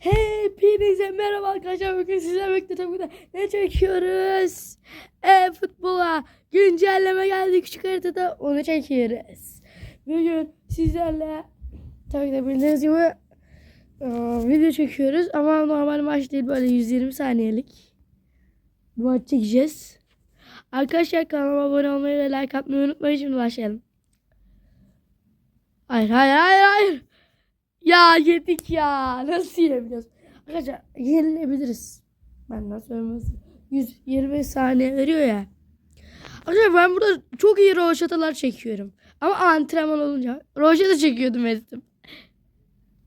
Hepinize merhaba arkadaşlar. Bugün sizlerle birlikte tabii de ne çekiyoruz? E futbola güncelleme geldi küçük haritada onu çekiyoruz. Bugün sizlerle tabii de bildiğiniz gibi e, video çekiyoruz ama normal maç değil böyle 120 saniyelik bir maç çekeceğiz. Arkadaşlar kanalıma abone olmayı ve like atmayı unutmayın. Şimdi başlayalım. Hayır hayır hayır hayır. Ya yedik ya. Nasıl yiyebiliyoruz? Arkadaşlar yenilebiliriz. Ben nasıl ölmezim. 120 saniye veriyor ya. Arkadaşlar ben burada çok iyi roşatalar çekiyorum. Ama antrenman olunca roşata çekiyordum ettim.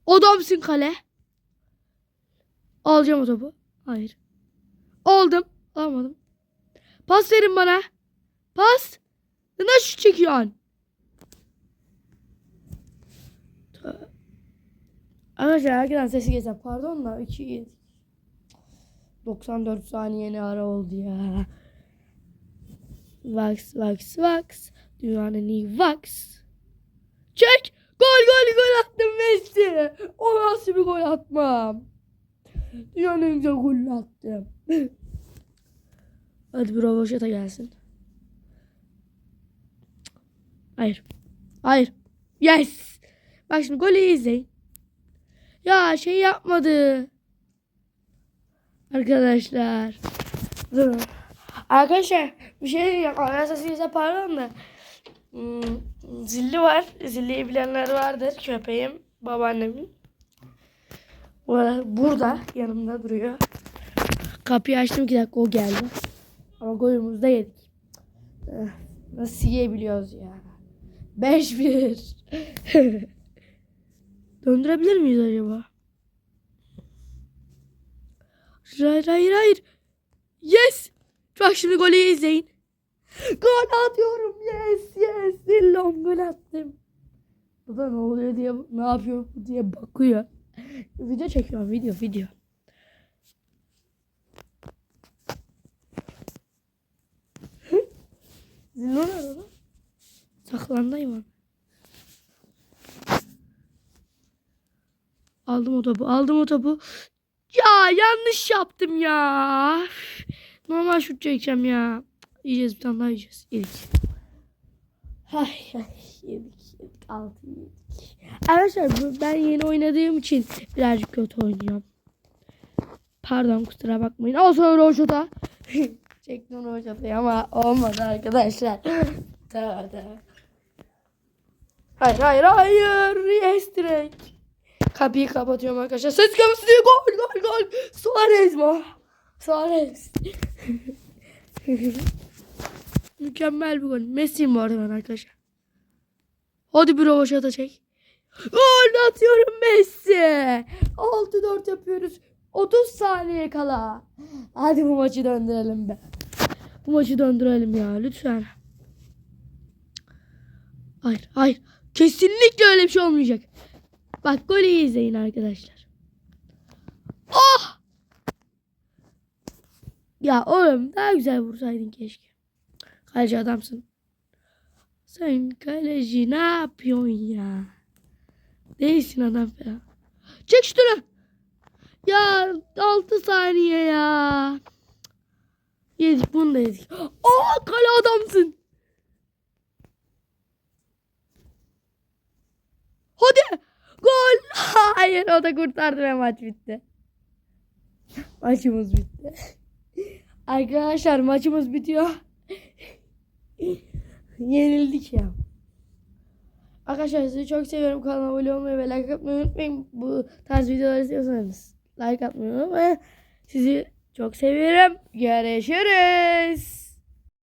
Odamsın kale. Alacağım o topu. Hayır. Aldım. Alamadım. Pas verin bana. Pas. Nasıl çekiyorsun? Arkadaşlar herkesten sesi geçer. Pardon da 2 94 saniye ne ara oldu ya. Vax vax vax. Dünyanın en iyi vax. Çek. Gol gol gol attım Messi. O nasıl bir gol atmam. Dünyanın en güzel attım. Hadi bir roboşata gelsin. Hayır. Hayır. Yes. Bak şimdi golü izleyin. Ya şey yapmadı. Arkadaşlar. Durun. Arkadaşlar bir şey diyeceğim. Ana sesi pardon da. Hmm, zilli var. Zilliyi bilenler vardır. Köpeğim. Babaannemin. Burada yanımda duruyor. Kapıyı açtım ki dakika o geldi. Ama golümüzü de yedik. Eh, Nasıl yiyebiliyoruz ya? 5-1. Döndürebilir miyiz acaba? Hayır hayır hayır. Yes. Bak şimdi golü izleyin. Gol atıyorum. Yes yes. Dillon gol attım. Bu da ne oluyor diye ne yapıyor diye bakıyor. Video çekiyorum video video. Zillon nerede lan? Saklandı Aldım o topu. Aldım o topu. Ya yanlış yaptım ya. Normal şut çekeceğim ya. Yiyeceğiz bir tane daha yiyeceğiz. Yedik. Ay ay yedik yedik. Altı yedik. Arkadaşlar ben yeni oynadığım için birazcık kötü oynuyorum. Pardon kusura bakmayın. O sonra Roşota. Çektim Roşota'yı ama olmadı arkadaşlar. tamam tamam. Hayır hayır hayır. Yes direkt. Kapıyı kapatıyorum arkadaşlar. Ses kapısı diyor. Gol gol gol. Suarez mi? Suarez. Mükemmel bir gol. Messi bu arada arkadaşlar. Hadi bir rovaşata çek. Gol atıyorum Messi. 6-4 yapıyoruz. 30 saniye kala. Hadi bu maçı döndürelim be. Bu maçı döndürelim ya lütfen. Hayır hayır. Kesinlikle öyle bir şey olmayacak. Bak golü izleyin arkadaşlar. Oh! Ya oğlum daha güzel vursaydın keşke. Kaleci adamsın. Sen kaleci ne yapıyorsun ya? Değilsin adam falan. Çek şunu. Ya 6 saniye ya. Yedik bunu da yedik. Aa kale adamsın. Hadi. Hayır o da kurtardı ve maç bitti. Maçımız bitti. Arkadaşlar maçımız bitiyor. Yenildik ya. Arkadaşlar sizi çok seviyorum. Kanalıma abone olmayı ve like atmayı unutmayın. Bu tarz videolar istiyorsanız like atmayı unutmayın. Sizi çok seviyorum. Görüşürüz.